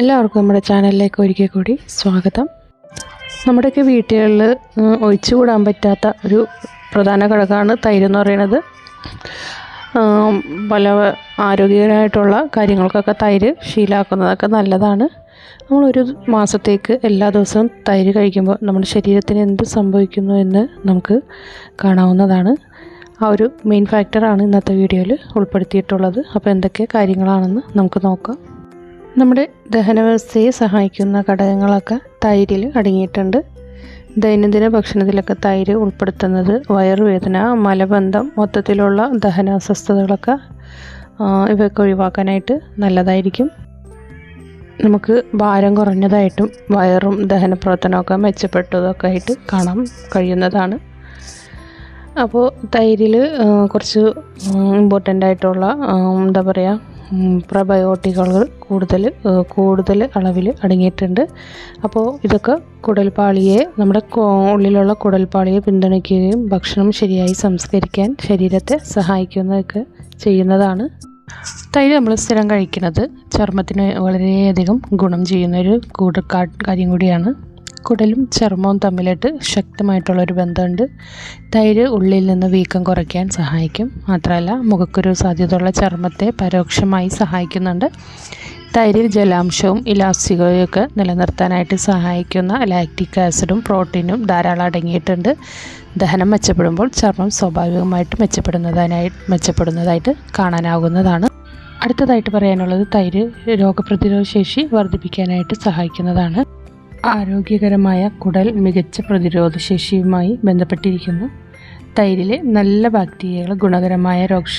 എല്ലാവർക്കും നമ്മുടെ ചാനലിലേക്ക് ഒരിക്കൽ കൂടി സ്വാഗതം. നമ്മുടെയൊക്കെ വീട്ടുകളിൽ ഒഴിച്ചുകൂടാൻ പറ്റാത്ത ഒരു പ്രധാന ഘടകമാണ് തൈര് എന്ന് പറയുന്നത്. പല ആരോഗ്യകരമായിട്ടുള്ള കാര്യങ്ങൾക്കൊക്കെ തൈര് ശീലാക്കുന്നതൊക്കെ നല്ലതാണ്. നമ്മളൊരു മാസത്തേക്ക് എല്ലാ ദിവസവും തൈര് കഴിക്കുമ്പോൾ നമ്മുടെ ശരീരത്തിന് എന്ത് സംഭവിക്കുന്നു എന്ന് നമുക്ക് കാണാവുന്നതാണ്. ആ ഒരു മെയിൻ ഫാക്ടറാണ് ഇന്നത്തെ വീഡിയോയിൽ ഉൾപ്പെടുത്തിയിട്ടുള്ളത്. അപ്പോൾ എന്തൊക്കെ കാര്യങ്ങളാണെന്ന് നമുക്ക് നോക്കാം. നമ്മുടെ ദഹനവ്യവസ്ഥയെ സഹായിക്കുന്ന ഘടകങ്ങളൊക്കെ തൈരിൽ അടങ്ങിയിട്ടുണ്ട്. ദൈനംദിന ഭക്ഷണത്തിലൊക്കെ തൈര് ഉൾപ്പെടുത്തുന്നത് വയറുവേദന മലബന്ധം മൊത്തത്തിലുള്ള ദഹന അസ്വസ്ഥതകളൊക്കെ ഇവയൊക്കെ ഒഴിവാക്കാനായിട്ട് നല്ലതായിരിക്കും. നമുക്ക് ഭാരം കുറഞ്ഞതായിട്ടും വയറും ദഹന പ്രവർത്തനമൊക്കെ മെച്ചപ്പെട്ടതൊക്കെ ആയിട്ട് കാണാൻ കഴിയുന്നതാണ്. അപ്പോൾ തൈരിൽ കുറച്ച് ഇമ്പോർട്ടന്റ് ആയിട്ടുള്ള എന്താ പറയുക പ്രബയോട്ടിക്കുകൾ കൂടുതൽ കൂടുതൽ അളവിൽ അടങ്ങിയിട്ടുണ്ട്. അപ്പോൾ ഇതൊക്കെ കുടൽപാളിയെ നമ്മുടെ ഉള്ളിലുള്ള കുടൽപാളിയെ പിന്തുണയ്ക്കുകയും ഭക്ഷണം ശരിയായി സംസ്കരിക്കാൻ ശരീരത്തെ സഹായിക്കുന്നതൊക്കെ ചെയ്യുന്നതാണ്. തൈര് നമ്മൾ സ്ഥിരം കഴിക്കുന്നത് ചർമ്മത്തിന് വളരെയധികം ഗുണം ചെയ്യുന്ന ഒരു കൂട കാര്യം കൂടിയാണ്. കുടലും ചർമ്മവും തമ്മിലിട്ട് ശക്തമായിട്ടുള്ളൊരു ബന്ധമുണ്ട്. തൈര് ഉള്ളിൽ നിന്ന് വീക്കം കുറയ്ക്കാൻ സഹായിക്കും. മാത്രമല്ല മുഖക്കുരു സാധ്യതയുള്ള ചർമ്മത്തെ പരോക്ഷമായി സഹായിക്കുന്നുണ്ട്. തൈരിൽ ജലാംശവും ഇലാസ്റ്റികയും നിലനിർത്താനായിട്ട് സഹായിക്കുന്ന ലാക്റ്റിക് ആസിഡും പ്രോട്ടീനും ധാരാളം അടങ്ങിയിട്ടുണ്ട്. ദഹനം മെച്ചപ്പെടുമ്പോൾ ചർമ്മം സ്വാഭാവികമായിട്ട് മെച്ചപ്പെടുന്നതിനായി മെച്ചപ്പെടുന്നതായിട്ട് കാണാനാകുന്നതാണ് അടുത്തതായിട്ട് പറയാനുള്ളത് തൈര് രോഗപ്രതിരോധ ശേഷി വർദ്ധിപ്പിക്കാനായിട്ട് സഹായിക്കുന്നതാണ്. ആരോഗ്യകരമായ കുടൽ മികച്ച പ്രതിരോധ ശേഷിയുമായി ബന്ധപ്പെട്ടിരിക്കുന്നു. തൈരിലെ നല്ല ബാക്ടീരിയകൾ ഗുണകരമായ രോക്ഷ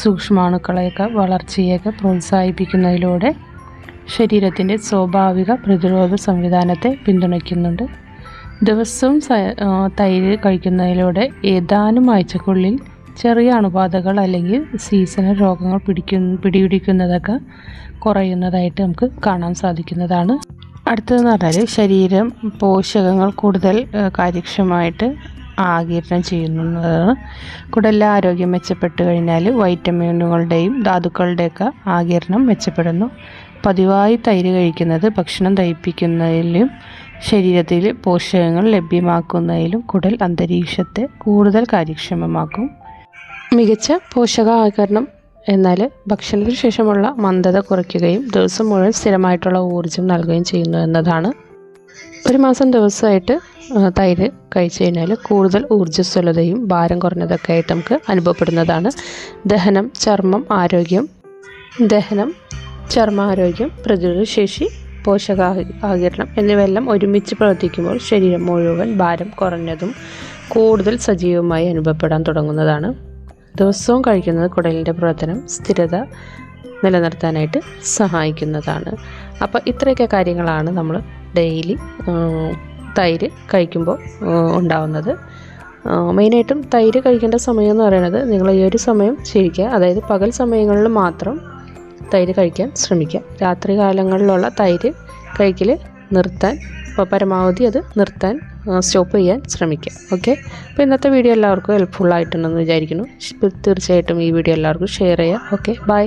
സൂക്ഷ്മാണുക്കളെയൊക്കെ വളർച്ചയൊക്കെ പ്രോത്സാഹിപ്പിക്കുന്നതിലൂടെ ശരീരത്തിന്റെ സ്വാഭാവിക പ്രതിരോധ സംവിധാനത്തെ പിന്തുണയ്ക്കുന്നുണ്ട്. ദിവസവും തൈര് കഴിക്കുന്നതിലൂടെ ഏതാനും ആഴ്ചക്കുള്ളിൽ ചെറിയ അണുബാധകൾ അല്ലെങ്കിൽ സീസണൽ രോഗങ്ങൾ പിടിക്കുന്ന പിടിപിടിക്കുന്നതൊക്കെ കുറയുന്നതായിട്ട് നമുക്ക് കാണാൻ സാധിക്കുന്നതാണ്. അടുത്തതെന്ന് പറഞ്ഞാൽ ശരീരം പോഷകങ്ങൾ കൂടുതൽ കാര്യക്ഷമമായിട്ട് ആകിരണം ചെയ്യുന്നതാണ്. കുടലിലെ ആരോഗ്യം മെച്ചപ്പെട്ട് കഴിഞ്ഞാൽ വൈറ്റമിനുകളുടെയും ധാതുക്കളുടെയൊക്കെ ആകിരണം മെച്ചപ്പെടുന്നു. പതിവായി തൈര് കഴിക്കുന്നത് ഭക്ഷണം ദഹിപ്പിക്കുന്നതിലും ശരീരത്തിൽ പോഷകങ്ങൾ ലഭ്യമാക്കുന്നതിലും കുടൽ അന്തരീക്ഷത്തെ കൂടുതൽ കാര്യക്ഷമമാക്കും. മികച്ച പോഷകാകരണം എന്നാൽ ഭക്ഷണത്തിന് ശേഷമുള്ള മന്ദത കുറയ്ക്കുകയും ദിവസം മുഴുവൻ സ്ഥിരമായിട്ടുള്ള ഊർജം നൽകുകയും ചെയ്യുന്നു എന്നതാണ്. ഒരു മാസം ദിവസമായിട്ട് തൈര് കഴിച്ചു കഴിഞ്ഞാൽ കൂടുതൽ ഊർജസ്വലതയും ഭാരം കുറഞ്ഞതൊക്കെ ആയിട്ട് നമുക്ക് അനുഭവപ്പെടുന്നതാണ്. ദഹനം ചർമ്മം ആരോഗ്യം. ദഹനം ചർമ്മാരോഗ്യം പ്രതിരോധശേഷി പോഷകാ ആകിരണം എന്നിവയെല്ലാം ഒരുമിച്ച് പ്രവർത്തിക്കുമ്പോൾ ശരീരം മുഴുവൻ ഭാരം കുറഞ്ഞതും കൂടുതൽ സജീവമായി അനുഭവപ്പെടാൻ തുടങ്ങുന്നതാണ്. ദിവസവും കഴിക്കുന്നത് കുടലിന്റെ പ്രവർത്തനം സ്ഥിരത നിലനിർത്താനായിട്ട് സഹായിക്കുന്നതാണ്. അപ്പോൾ ഇത്രയൊക്കെ കാര്യങ്ങളാണ് നമ്മൾ ഡെയിലി തൈര് കഴിക്കുമ്പോൾ ഉണ്ടാവുന്നത്. മെയിനായിട്ടും തൈര് കഴിക്കേണ്ട സമയം എന്ന് പറയുന്നത് നിങ്ങൾ ഈ ഒരു സമയം ശരിക്കുക അതായത് പകൽ സമയങ്ങളിൽ മാത്രം തൈര് കഴിക്കാൻ ശ്രമിക്കുക. രാത്രി കാലങ്ങളിലുള്ള തൈര് കഴിക്കൽ നിർത്താൻ പരമാവധി അത് നിർത്താൻ സ്റ്റോപ്പ് ചെയ്യാൻ ശ്രമിക്കുക ഓക്കെ? അപ്പോൾ ഇന്നത്തെ വീഡിയോ എല്ലാവർക്കും ഹെൽപ്ഫുൾ ആയിട്ടുണ്ടെന്ന് വിചാരിക്കുന്നു. തീർച്ചയായിട്ടും ഈ വീഡിയോ എല്ലാവർക്കും ഷെയർ ചെയ്യുക ഓക്കെ? ബൈ